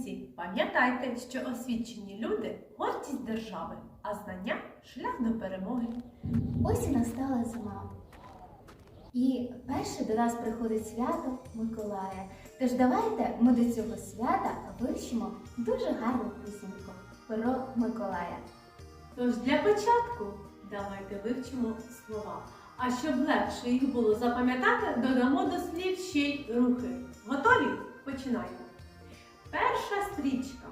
українці, пам'ятайте, що освічені люди гордість держави, а знання шлях до перемоги. Ось і настала зима. І перше до нас приходить свято Миколая. Тож давайте ми до цього свята вивчимо дуже гарну пісеньку про Миколая. Тож для початку давайте вивчимо слова. А щоб легше їх було запам'ятати, додамо до слів ще й рухи. Готові? Починаємо. Перша стрічка.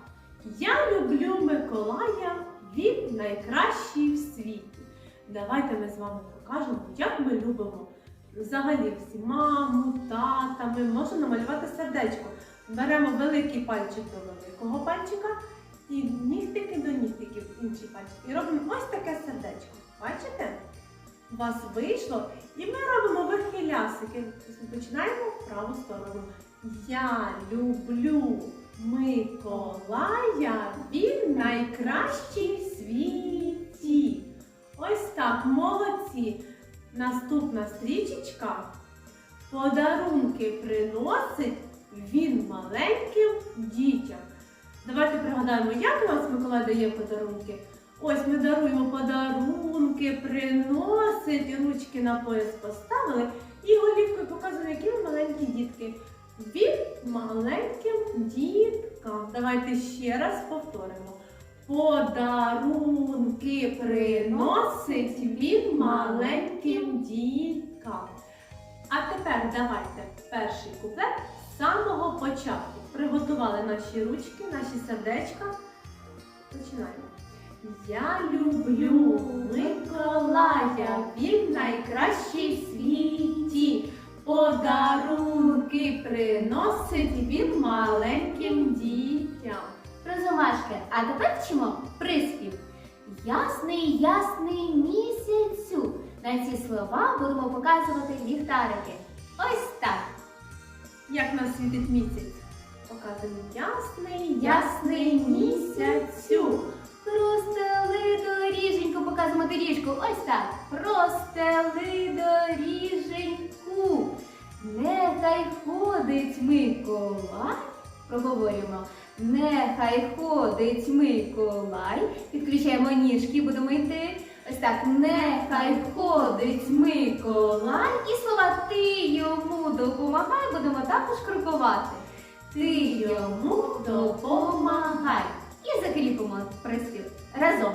Я люблю Миколая, він найкращий в світі. Давайте ми з вами покажемо, як ми любимо взагалі всі маму, тата. Ми можемо намалювати сердечко. Беремо великий пальчик до великого пальчика і нігтики до нігтиків інший пальчик. І робимо ось таке сердечко. Бачите? У вас вийшло, і ми робимо вихилясики. Починаємо в праву сторону. Я люблю Миколая, він найкращий в світі. Ось так, молодці. Наступна стрічечка. Подарунки приносить він маленьким дітям. Давайте пригадаємо, як у нас Миколай дає подарунки. Ось ми даруємо подарунки, приносить, ручки на пояс поставили і голівкою показуємо, які ми маленькі дітки. Він маленьким діткам. Давайте ще раз повторимо. Подарунки приносить він маленьким діткам. А тепер давайте перший куплет з самого початку. Приготували наші ручки, наші сердечка. Починаємо. Я люблю Миколая, він найкращий в світі. Подарунки приносить він маленьким дітям. Розумашки, а тепер вчимо приспів. Ясний, ясний місяцю. На ці слова будемо показувати ліхтарики. Ось так. Як нас світить місяць? Показуємо ясний, ясний місяцю. Простели доріженьку, показуємо доріжку. Ось так. Простели доріженьку. Нехай ходить Миколай. Проговорюємо. Нехай ходить Миколай. Підключаємо ніжки, будемо йти. Ось так. Нехай ходить Миколай. І слова ти йому допомагай, будемо також крокувати. Ти йому допомагай. І закріпимо приспів разом.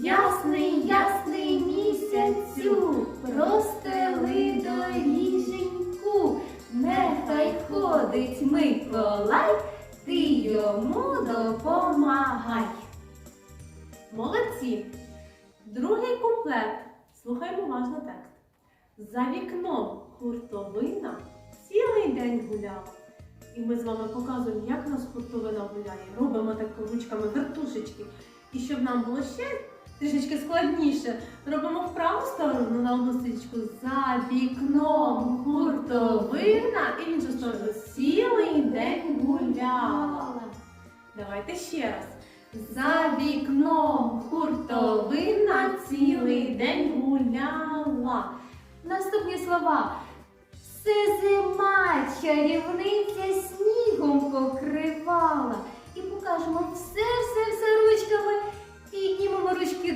Ясний, ясний місяцю, простели доріженьку, нехай ходить Миколай, ти йому допомагай. Молодці! Другий куплет. Слухаймо уважно текст. За вікном хуртовина цілий день гуляла. І ми з вами показуємо, як нас хуртовина гуляє. Робимо так ручками вертушечки. І щоб нам було ще трішечки складніше, робимо в праву сторону на одну стрічку. За вікном хуртовина і в іншу сторону цілий день гуляла. Давайте ще раз. За вікном хуртовина цілий день гуляла. Наступні слова. Все зима чарівниця снігом покривала.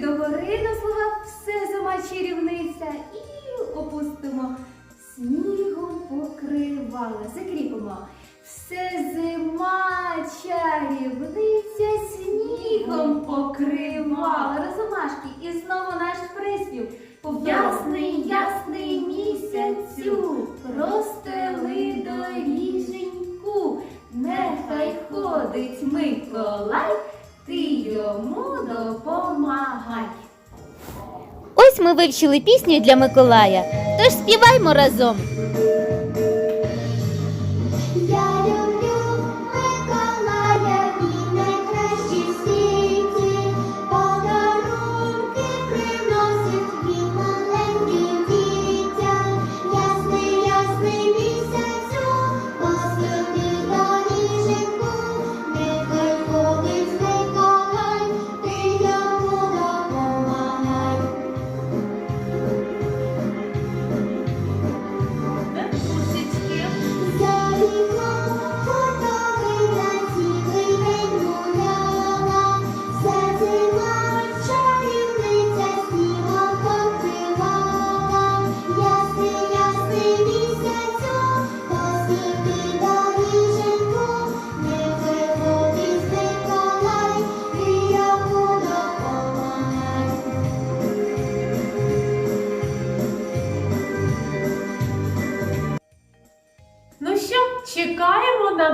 Догори на слова все зима чарівниця. І опустимо снігом покривала. Закріпимо. Все зима чарівниця снігом покривала. Розумашки. І знову наш приспів. Ясний, ясний Ось ми вивчили пісню для Миколая. Тож співаймо разом.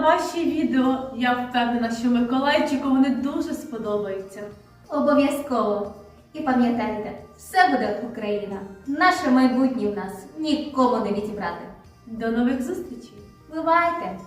Ваші відео. Я впевнена, що Миколайчику вони дуже сподобаються. Обов'язково. І пам'ятайте, все буде Україна. Наше майбутнє в нас нікому не відібрати. До нових зустрічей! Бувайте!